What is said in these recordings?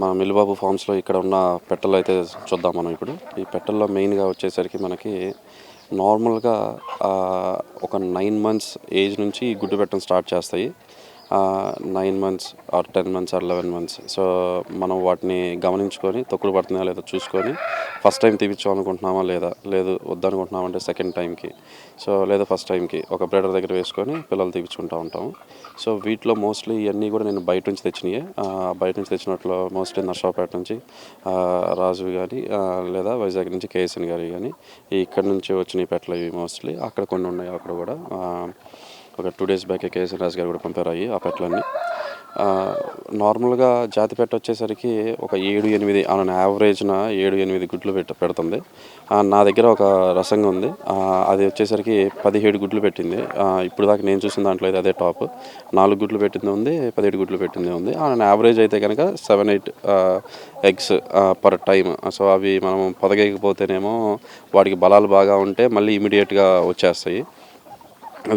మా మిల్లుబాబు ఫార్మ్స్లో ఇక్కడ ఉన్న పెట్టలు అయితే చూద్దాం మనం ఇప్పుడు. ఈ పెట్టల్లో మెయిన్గా వచ్చేసరికి మనకి నార్మల్గా ఒక నైన్ మంత్స్ ఏజ్ నుంచి గుడ్డు పెట్టడం స్టార్ట్ చేస్తాయి. Nine months or ten months or eleven months so మనం వాటిని గమనించుకొని తొక్కుడు పడుతున్నాయా లేదా చూసుకొని ఫస్ట్ టైం తీపించాలనుకుంటున్నామా లేదా? లేదు వద్దనుకుంటున్నామంటే సెకండ్ టైంకి సో లేదా ఫస్ట్ టైంకి ఒక బ్రేడర్ దగ్గర వేసుకొని పిల్లలు తీపించుకుంటూ ఉంటాము. సో వీటిలో మోస్ట్లీ ఇవన్నీ కూడా నేను బయట నుంచి తెచ్చినాయి. బయట నుంచి తెచ్చినట్లు మోస్ట్లీ నర్సాపేట నుంచి రాజు కానీ లేదా వైజాగ్ నుంచి కేఎస్ఎన్ గారి కానీ ఇక్కడ నుంచి వచ్చిన పెట్టలు ఇవి మోస్ట్లీ అక్కడ కొన్ని ఉన్నాయి అక్కడ కూడా. ఒక two days back KSN Raju గారు కూడా పంపారు అయ్యి ఆ పెట్టలన్నీ. నార్మల్గా జాతి పెట్ట వచ్చేసరికి ఒక ఏడు ఎనిమిది ఆన్ యావరేజ్న ఏడు ఎనిమిది గుడ్లు పెట్ట పెడుతుంది. నా దగ్గర ఒక రసంగా ఉంది. అది వచ్చేసరికి పదిహేడు గుడ్లు పెట్టింది. ఇప్పుడు దాకా నేను చూసిన దాంట్లో అయితే అదే టాప్. నాలుగు గుడ్లు పెట్టింది ఉంది పదిహేడు గుడ్లు పెట్టింది ఉంది. ఆన్ యావరేజ్ అయితే కనుక seven eight eggs per time so అవి మనం పొదగేయకపోతేనేమో వాటికి బలాలు బాగా ఉంటే మళ్ళీ ఇమీడియట్గా వచ్చేస్తాయి.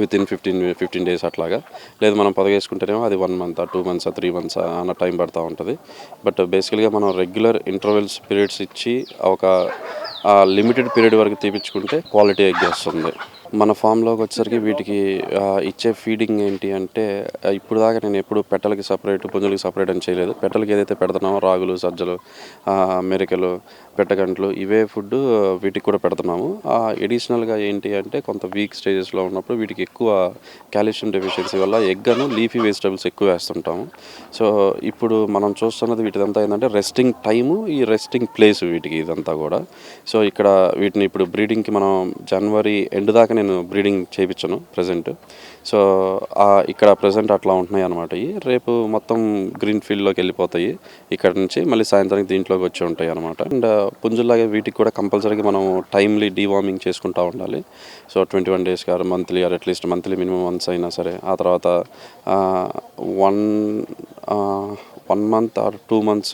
Within fifteen fifteen days అట్లాగా. లేదు మనం పొదగేసుకుంటేనేమో అది one month two months three months అన్న టైం పడుతూ ఉంటుంది. బట్ బేసికల్గా మనం రెగ్యులర్ ఇంటర్వెల్స్ పీరియడ్స్ ఇచ్చి ఒక లిమిటెడ్ పీరియడ్ వరకు తీపించుకుంటే క్వాలిటీ ఎగ్ వస్తుంది మన ఫామ్లోకి వచ్చేసరికి వీటికి ఇచ్చే ఫీడింగ్ ఏంటి అంటే ఇప్పుడు దాకా నేను ఎప్పుడు పెట్టలకి సపరేట్ పుంజులకి సపరేట్ అని చేయలేదు. పెట్టలకి ఏదైతే పెడుతున్నామో రాగులు సజ్జలు మెరికలు పెట్టగంట్లు ఇవే ఫుడ్ వీటికి కూడా పెడుతున్నాము. ఎడిషనల్గా ఏంటి అంటే కొంత వీక్ స్టేజెస్లో ఉన్నప్పుడు వీటికి ఎక్కువ కాల్షియం డెఫిషియన్సీ వల్ల ఎగ్గను లీఫీ వెజిటబుల్స్ ఎక్కువ వేస్తుంటాము. సో ఇప్పుడు మనం చూస్తున్నది వీటిదంతా ఏంటంటే రెస్టింగ్ టైము ఈ రెస్టింగ్ ప్లేస్ వీటికి ఇదంతా కూడా. సో ఇక్కడ వీటిని ఇప్పుడు బ్రీడింగ్కి మనం జనవరి ఎండ్ దాకా నేను బ్రీడింగ్ చేయించను ప్రజెంట్ సో ఇక్కడ ప్రజెంట్ అట్లా ఉంటున్నాయి అనమాట ఇవి రేపు మొత్తం గ్రీన్ ఫీల్డ్లోకి వెళ్ళిపోతాయి. ఇక్కడ నుంచి మళ్ళీ సాయంత్రానికి దీంట్లోకి వచ్చి ఉంటాయి అనమాట అండ్ పుంజుల్లాగే వీటికి కూడా కంపల్సరీగా మనం టైమ్లీ డీవార్మింగ్ చేసుకుంటూ ఉండాలి. సో ట్వంటీ వన్ డేస్ కాదు monthly or at least monthly minimum once అయినా సరే. ఆ తర్వాత one one month or two months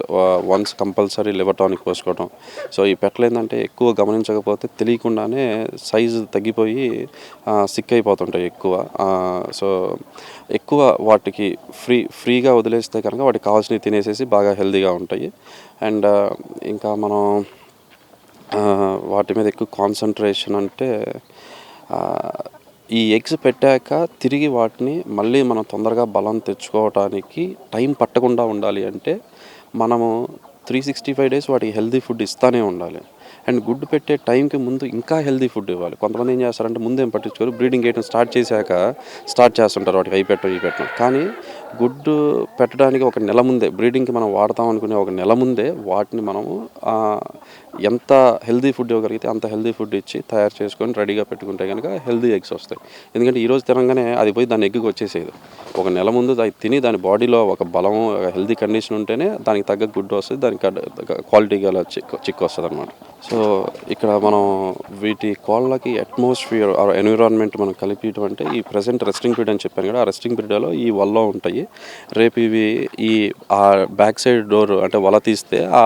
once compulsory liver tonic పోసుకోవడం so ఈ పెట్టలు ఏంటంటే ఎక్కువ గమనించకపోతే తెలియకుండానే సైజు తగ్గిపోయి సిక్ అయిపోతుంటాయి ఎక్కువ. సో ఎక్కువ వాటికి ఫ్రీ ఫ్రీగా వదిలేస్తే కనుక వాటికి కావాల్సినవి తినేసేసి బాగా హెల్తీగా ఉంటాయి. అండ్ uh, ఇంకా మనం వాటి మీద ఎక్కువ కాన్సన్ట్రేషన్ అంటే ఈ ఎగ్స్ పెట్టాక తిరిగి వాటిని మళ్ళీ మనం తొందరగా బలం తెచ్చుకోవటానికి టైం పట్టకుండా ఉండాలి అంటే మనము త్రీ సిక్స్టీ ఫైవ్ డేస్ వాటికి హెల్దీ ఫుడ్ ఇస్తానే ఉండాలి. అండ్ గుడ్డు పెట్టే టైంకి ముందు ఇంకా హెల్దీ ఫుడ్ ఇవ్వాలి. కొంతమంది ఏం చేస్తారంటే ముందేం పట్టించుకోరు. బ్రీడింగ్ చేయడం స్టార్ట్ చేశాక స్టార్ట్ చేస్తుంటారు వాటికి అవి పెట్టడం ఇవి పెట్టడం కానీ గుడ్డు పెట్టడానికి ఒక నెల ముందే బ్రీడింగ్కి మనం వాడతాం అనుకునే ఒక నెల ముందే వాటిని మనము ఎంత హెల్దీ ఫుడ్ ఇవ్వగలిగితే అంత హెల్దీ ఫుడ్ ఇచ్చి తయారు చేసుకొని రెడీగా పెట్టుకుంటే కనుక హెల్దీ ఎగ్స్ వస్తాయి. ఎందుకంటే ఈరోజు తినగానే అది పోయి దాని ఎగ్గుకి వచ్చేసేది ఒక నెల ముందు అది తిని దాని బాడీలో ఒక బలం హెల్దీ కండిషన్ ఉంటేనే దానికి తగ్గ గుడ్డు వస్తుంది దానికి క్వాలిటీ గల చిక్ చిక్ వస్తుంది అనమాట సో ఇక్కడ మనం వీటి కోళ్ళకి అట్మాస్ఫియర్ ఆర్ ఎన్విరాన్మెంట్ మనం కలిపియటం అంటే ఈ ప్రజెంట్ రెస్టింగ్ పీరియడ్ అని చెప్పాను కదా ఆ రెస్టింగ్ పీరియడ్లో ఈ వల్లో ఉంటాయి. రేపు ఇవి ఈ ఆ బ్యాక్ సైడ్ డోర్ అంటే వల తీస్తే ఆ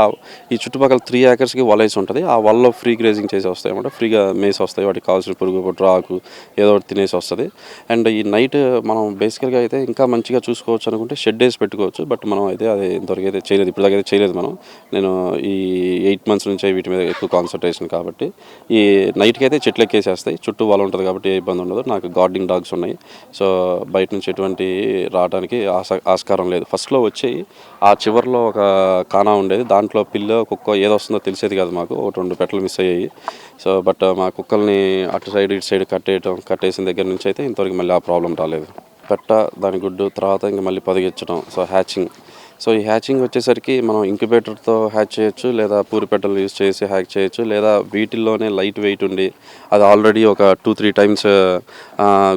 ఈ చుట్టుపక్కల త్రీ ఏకర్స్కి వలైస్ ఉంటుంది. ఆ వలలో ఫ్రీ గ్రేజింగ్ చేసి వస్తాయి అన్నమాట. ఫ్రీగా మేసి వస్తాయి. వాటికి కావాల్సిన పురుగు రాకు ఏదో ఒకటి తినేసి వస్తుంది. అండ్ ఈ నైట్ మనం బేసికల్గా అయితే ఇంకా మంచిగా చూసుకోవచ్చు అనుకుంటే షెడ్ వేసి పెట్టుకోవచ్చు. బట్ మనం అయితే అది ఇంతవరకు అయితే చేయలేదు. ఇప్పుడు దాకా అయితే చేయలేదు మనం. నేను ఈ ఎయిట్ మంత్స్ నుంచి వీటి మీద ఎక్కువ కాన్సన్ట్రేషన్ కాబట్టి ఈ నైట్కి అయితే చెట్లు ఎక్కేసేస్తాయి. చుట్టూ వల ఉంటుంది కాబట్టి ఏ ఇబ్బంది ఉండదు. నాకు గార్డింగ్ డాగ్స్ ఉన్నాయి. సో బయట నుంచి ఎటువంటి రావడానికి ఆస ఆస్కారం లేదు. ఫస్ట్లో వచ్చి ఆ చివర్లో ఒక కానా ఉండేది. దాంట్లో పిల్ల కుక్క ఏదో వస్తుందో తెలిసేది కాదు. మాకు. ఒకటి రెండు పెట్టలు మిస్ అయ్యాయి. సో బట్ మా కుక్కల్ని అటు సైడ్ ఇటు సైడ్ కట్టేయటం కట్టేసిన దగ్గర నుంచి అయితే ఇంతవరకు మళ్ళీ ఆ ప్రాబ్లం రాలేదు. పెట్ట దాని గుడ్డు తర్వాత ఇంకా మళ్ళీ పొదిగించడం సో హ్యాచింగ్ సో ఈ హ్యాచింగ్ వచ్చేసరికి మనం ఇంక్యుబేటర్తో హ్యాచ్ చేయొచ్చు లేదా పూరిపెట్టలు యూజ్ యూస్ చేసి హ్యాక్ చేయొచ్చు లేదా వీటిల్లోనే లైట్ వెయిట్ ఉండి అది ఆల్రెడీ ఒక టూ త్రీ టైమ్స్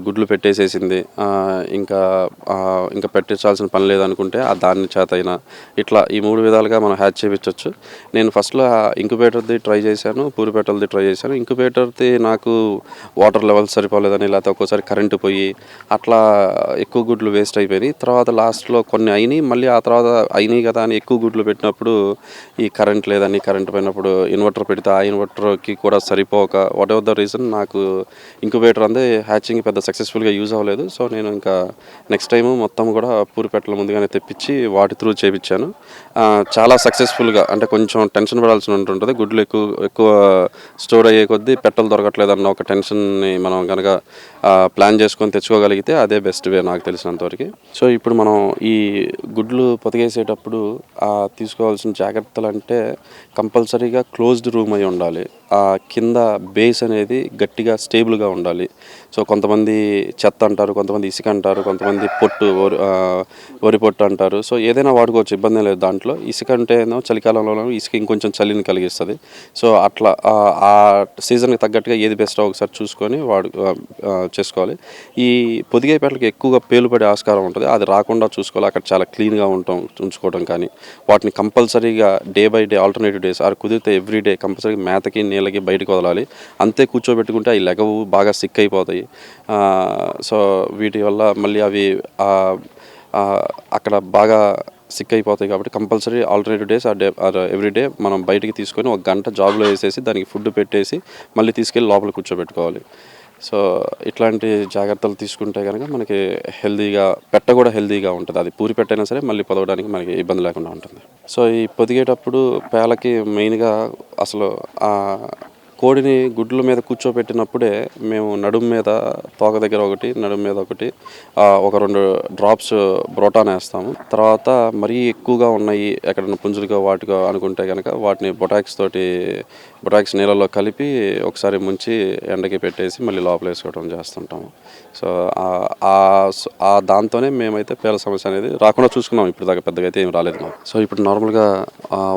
గుడ్లు పెట్టేసేసింది. ఇంకా ఇంకా పెట్టించాల్సిన పని లేదనుకుంటే ఆ దాన్ని చేత అయినా ఇట్లా ఈ మూడు విధాలుగా మనం హ్యాచ్ చేయించవచ్చు నేను ఫస్ట్లో ఇంక్యుబేటర్ది ట్రై చేశాను పూరిపెట్టలది ట్రై చేశాను. ఇంక్యుబేటర్ది నాకు వాటర్ లెవెల్స్ సరిపోలేదని లేకపోతే ఒక్కోసారి కరెంటు పోయి అట్లా ఎక్కువ గుడ్లు వేస్ట్ అయిపోయినాయి. తర్వాత లాస్ట్లో కొన్ని అయినాయి మళ్ళీ ఆ తర్వాత కదా అయినాయి కదా అని ఎక్కువ గుడ్లు పెట్టినప్పుడు ఈ కరెంట్ లేదని కరెంట్ పోయినప్పుడు ఇన్వర్టర్ పెడితే ఆ ఇన్వర్టర్కి కూడా సరిపోక వాట్ ఎవర్ ద రీజన్ నాకు ఇంక్యుబేటర్ అందే హ్యాచింగ్ పెద్ద సక్సెస్ఫుల్గా యూజ్ అవ్వలేదు. సో నేను ఇంకా నెక్స్ట్ టైం మొత్తం కూడా పూరి పెట్టల ముందుగానే తెప్పించి వాటి త్రూ చేపించాను. చాలా సక్సెస్ఫుల్గా అంటే కొంచెం టెన్షన్ పడాల్సి ఉంటుంది గుడ్లు ఎక్కువ ఎక్కువ స్టోర్ అయ్యే కొద్దీ పెట్టలు దొరకట్లేదు అన్న ఒక టెన్షన్ని మనం కనుక ప్లాన్ చేసుకొని తెచ్చుకోగలిగితే అదే బెస్ట్ వే నాకు తెలిసినంతవరకు. సో ఇప్పుడు మనం ఈ గుడ్లు పొదిగేసేటప్పుడు వేసేటప్పుడు తీసుకోవాల్సిన జాగ్రత్తలు అంటే కంపల్సరీగా క్లోజ్డ్ రూమ్ అయి ఉండాలి. కింద బేస్ అనేది గట్టిగా స్టేబుల్గా ఉండాలి. సో కొంతమంది చెత్త అంటారు కొంతమంది ఇసుక అంటారు కొంతమంది పొట్టు వరి వరి పొట్టు అంటారు. సో ఏదైనా వాడుకోవచ్చు ఇబ్బంది లేదు దాంట్లో. ఇసుక అంటే ఏమో చలికాలంలో ఇసుక ఇంకొంచెం చలిని కలిగిస్తుంది. సో అట్లా ఆ, సీజన్కి తగ్గట్టుగా ఏది బెస్టో ఒకసారి చూసుకొని వాడు చేసుకోవాలి. ఈ పొదిగే పెట్టలకి ఎక్కువగా పేలుపడే ఆస్కారం ఉంటుంది. అది రాకుండా చూసుకోవాలి. అక్కడ చాలా క్లీన్గా ఉంటాం ఉంచుకోవడం కానీ. వాటిని కంపల్సరీగా day by day alternative days or కుదిరితే ఎవ్రీ డే కంపల్సరీ మేతకి నీళ్ళకి బయటకు వదలాలి. అంతే కూర్చోబెట్టుకుంటే అవి లెగవు బాగా సిక్ అయిపోతాయి. సో వీటి వల్ల మళ్ళీ అవి అక్కడ బాగా సిక్ అయిపోతాయి కాబట్టి కంపల్సరీ ఆల్టర్నేటివ్ డేస్ ఆ డే ఆర్ ఎవ్రీ డే మనం బయటికి తీసుకొని ఒక గంట జాబ్లో వేసేసి దానికి ఫుడ్ పెట్టేసి మళ్ళీ తీసుకెళ్ళి లోపల కూర్చోబెట్టుకోవాలి. సో ఇట్లాంటి జాగ్రత్తలు తీసుకుంటే కనుక మనకి హెల్దీగా పెట్ట కూడా హెల్దీగా ఉంటుంది. అది పూరి పెట్టైనా సరే మళ్ళీ పొదవడానికి మనకి ఇబ్బంది లేకుండా ఉంటుంది. సో ఈ పొదిగేటప్పుడు పేలకి మెయిన్గా అసలు కోడిని గుడ్ల మీద కూర్చోబెట్టినప్పుడే మేము నడుము మీద తోక దగ్గర ఒకటి నడుము మీద ఒకటి ఒక రెండు డ్రాప్స్ బ్రోటాన్ వేస్తాము తర్వాత మరీ ఎక్కువగా ఉన్నాయి ఎక్కడైనా పుంజులుగా వాటిగా అనుకుంటే కనుక వాటిని బొటాక్స్ తోటి బొటాక్స్ నీళ్ళలో కలిపి ఒకసారి ముంచి ఎండకి పెట్టేసి మళ్ళీ లోపల వేసుకోవడం చేస్తుంటాము. సో ఆ- దాంతోనే మేమైతే పేల సమస్య అనేది రాకుండా చూసుకున్నాం. ఇప్పుడు దాకా పెద్దగా అయితే ఏం రాలేదు మాకు. సో ఇప్పుడు నార్మల్గా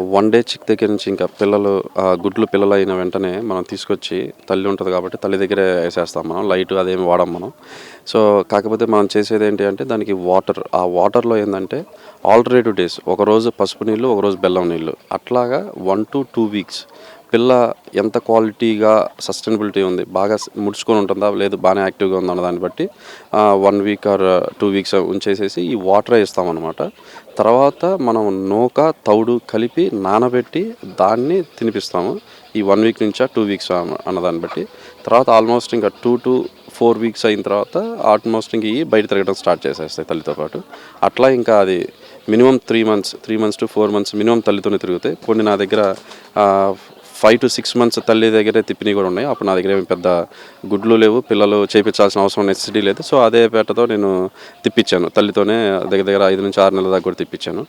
వన్ డే చిక్ దగ్గర నుంచి ఇంకా పిల్లలు గుడ్లు పిల్లలు అయిన వెంటనే మనం తీసుకొచ్చి తల్లి ఉంటుంది కాబట్టి తల్లి దగ్గరే వేసేస్తాం మనం లైట్ అదేమి వాడం మనం. సో కాకపోతే మనం చేసేది ఏంటి అంటే దానికి వాటర్ ఆ వాటర్లో ఏంటంటే ఆల్టర్నేటివ్ డేస్. ఒకరోజు పసుపు నీళ్ళు ఒకరోజు బెల్లం నీళ్ళు. అట్లాగా వన్ టు టూ వీక్స్. పిల్ల ఎంత క్వాలిటీగా సస్టైనబిలిటీ ఉంది బాగా ముడుచుకొని ఉంటుందా లేదు బాగానే యాక్టివ్గా ఉందన్న దాన్ని బట్టి one week or two weeks ఉంచేసేసి ఈ వాటర్ ఇస్తామన్నమాట తర్వాత మనం నూక తౌడు కలిపి నానబెట్టి దాన్ని తినిపిస్తాము. ఈ వన్ వీక్ నుంచా టూ వీక్స్ అన్నదాన్ని బట్టి. తర్వాత ఆల్మోస్ట్ ఇంకా టూ టు ఫోర్ వీక్స్ అయిన తర్వాత ఆల్మోస్ట్ ఇంక ఇవి బయట తిరగడం స్టార్ట్ చేసేస్తాయి తల్లితో పాటు. అట్లా ఇంకా అది minimum three months three months to four months minimum తల్లితోనే తిరుగుతాయి కొన్ని నా దగ్గర ఫైవ్ టు సిక్స్ మంత్స్ తల్లి దగ్గరే తిప్పినవి కూడా ఉన్నాయి. అప్పుడు నా దగ్గర ఏమి పెద్ద గుడ్లు లేవు పిల్లలు చేయించాల్సిన అవసరం నెసిటీ లేదు. సో అదే పేటతో నేను తిప్పించాను. తల్లితోనే దగ్గర దగ్గర ఐదు నుంచి ఆరు నెలల దాకా కూడా తిప్పించాను.